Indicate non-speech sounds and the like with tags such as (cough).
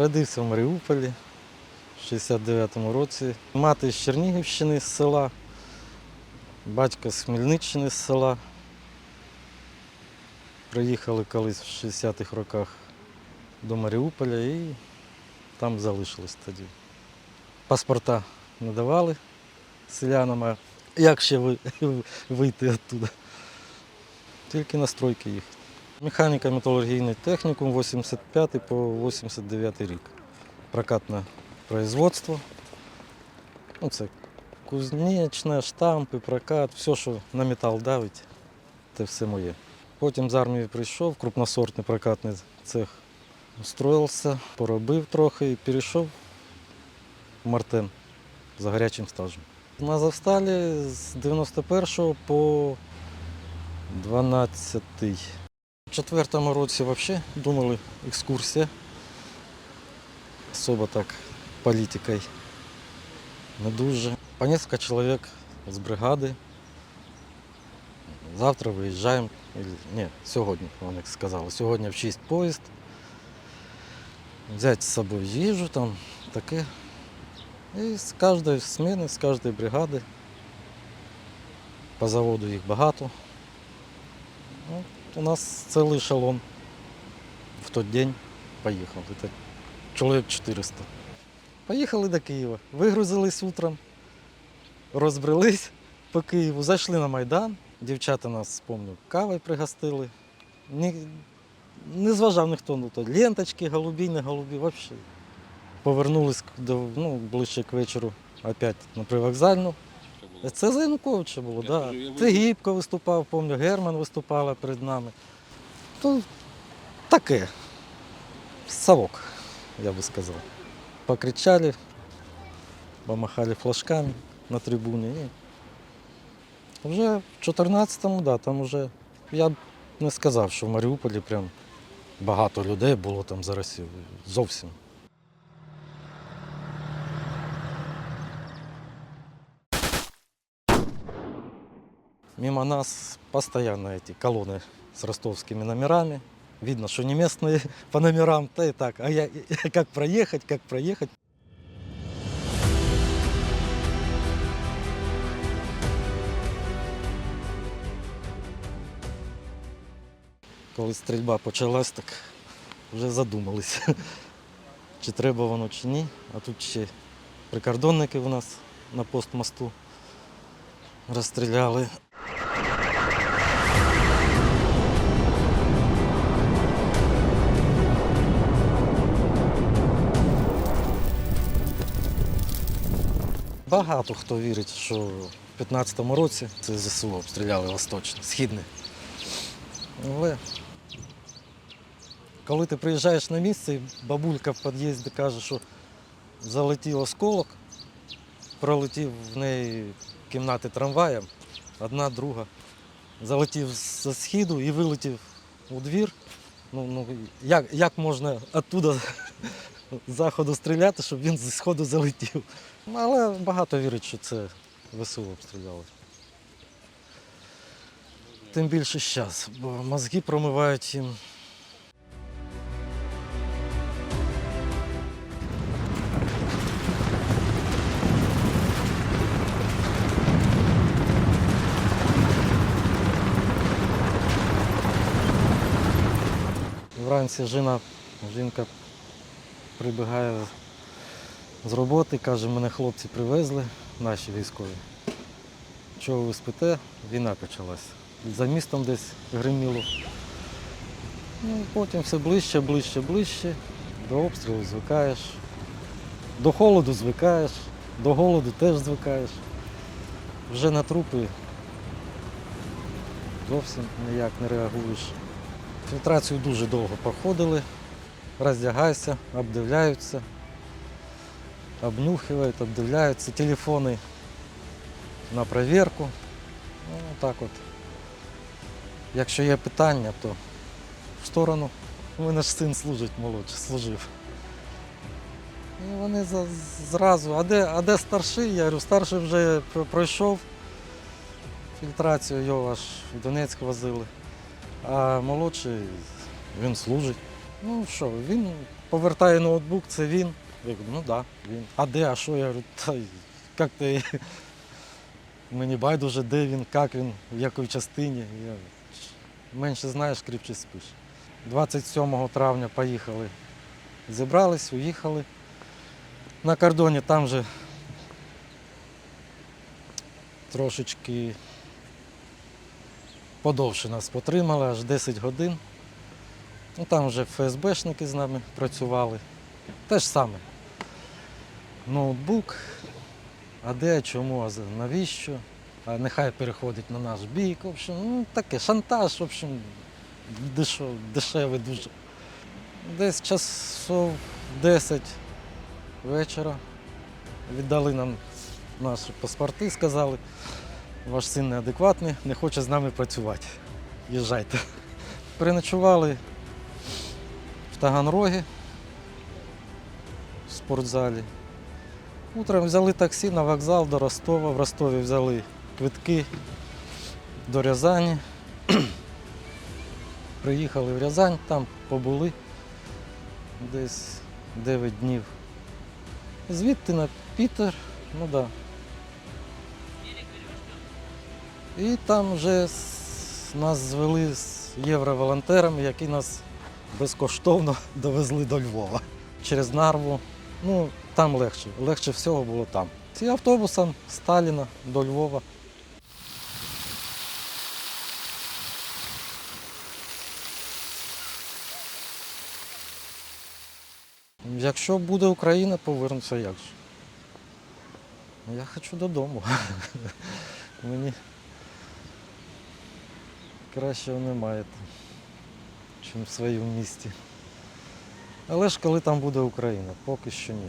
Родився в Маріуполі в 69-му році. Мати з Чернігівщини з села, батько з Хмельниччини з села. Приїхали колись в 60-х роках до Маріуполя і там залишились тоді. Паспорта не давали селянам, а як ще (laughs) вийти оттуда? Тільки на стройки їхати. Механіка металургійний технікум 85 по 89 рік. Прокатне производство. Ну, це кузнечне, штампи, прокат, все, що на метал давить, це все моє. Потім з армії прийшов, крупносортний прокатний цех. Устроївся, поробив трохи і перейшов в Мартен за гарячим стажем. На Завсталі з 91 по 12. У четвертому році взагалі думали екскурсія. Особо так політикою не дуже. По кілька чоловік з бригади. Завтра виїжджаємо. Ні, сьогодні, вони сказали. Сьогодні в 6 поїзд. Взяти з собою їжу, там таке. І з кожної зміни, з кожної бригади. По заводу їх багато. У нас цілий ешелон в той день поїхав. Це чоловік 400. Поїхали до Києва, вигрузились утром, розбрелись по Києву, зайшли на Майдан. Дівчата нас, пам'ятаю, кавою пригостили. Ні, не зважав ніхто, ну то ленточки, голубі, не голубі, взагалі. Повернулись до, ну, ближче к вечору опять на привокзальну. Це за Януковича було, так. Да. Це Гібко виступав, пам'ятаю, Герман виступала перед нами. То таке. Совок, я би сказав. Покричали, помахали флажками на трибуні. І вже в 14-му, да, там вже я б не сказав, що в Маріуполі прям багато людей було там за Росію. Зовсім. Мимо нас постоянно эти колонны с ростовскими номерами. Видно, что не местные (laughs) по номерам, то и так. А я, (laughs) как проехать, как проехать. Коли стрільба почалась, так вже задумались, (laughs) чи треба воно, чи ні. А тут ще прикордонники у нас на постмосту розстріляли. Багато хто вірить, що в 15-му році це ЗСУ обстріляли Восточне, Східне. Але коли ти приїжджаєш на місце, і бабулька в під'їзді каже, що залетів осколок, пролетів в неї кімнати трамваєм, одна, друга. Залетів з східу і вилетів у двір. Ну, ну, як, як можна оттуда заходу стріляти, щоб він зі сходу залетів? Але багато вірять, що це ВСУ обстріляли. Тим більше зараз, бо мозги промивають їм. Вранці жіна, жінка прибігає з роботи, каже, мене хлопці привезли, наші військові. Чого ви спите? Війна почалась. За містом десь гриміло. Ну, потім все ближче, ближче, ближче. До обстрілу звикаєш. До холоду звикаєш, до голоду теж звикаєш. Вже на трупи зовсім ніяк не реагуєш. Фільтрацію дуже довго проходили, роздягайся, обдивляються, обнюхивають, обдивляються, телефони на перевірку. Ну, так от. Якщо є питання, то в сторону. У мене ж син служить молодший, служив. І вони зразу, а де, а де старший? Я говорю, старший вже пройшов фільтрацію, його аж в Донецьк возили. А молодший він служить. Ну що, він повертає ноутбук, це він. Я кажу, ну так, да, він. А де, а що? Я говорю, та як ти. Мені байдуже, де він, як він, в якій частині. Я, менше знаєш, кріпче спиш. 27 травня поїхали. Зібрались, уїхали. На кордоні там же трошечки подовше нас потримали, аж 10 годин. Ну, там вже ФСБшники з нами працювали. Те ж саме. Ноутбук. А де, чому, а навіщо? А нехай переходить на наш бік. В общем, ну таке, шантаж, в общем, дешев, дешевий дуже. Десь часов 10 вечора віддали нам наші паспорти, сказали, ваш син неадекватний, не хоче з нами працювати. Їжджайте. Переночували Таганрогі в спортзалі. Утром взяли таксі на вокзал до Ростова. В Ростові взяли квитки до Рязані. (clears throat) Приїхали в Рязань, там побули десь 9 днів. Звідти на Пітер, ну так. Да. І там вже нас звели з євроволонтерами, які нас безкоштовно (laughs) довезли до Львова через Нарву. Ну, там легше. Легше всього було там. І автобусом Сталіна до Львова. Якщо буде Україна, повернуся як же. Я хочу додому. (laughs) Мені кращого немає чим в своєму місті. Але ж коли там буде Україна, поки що ні.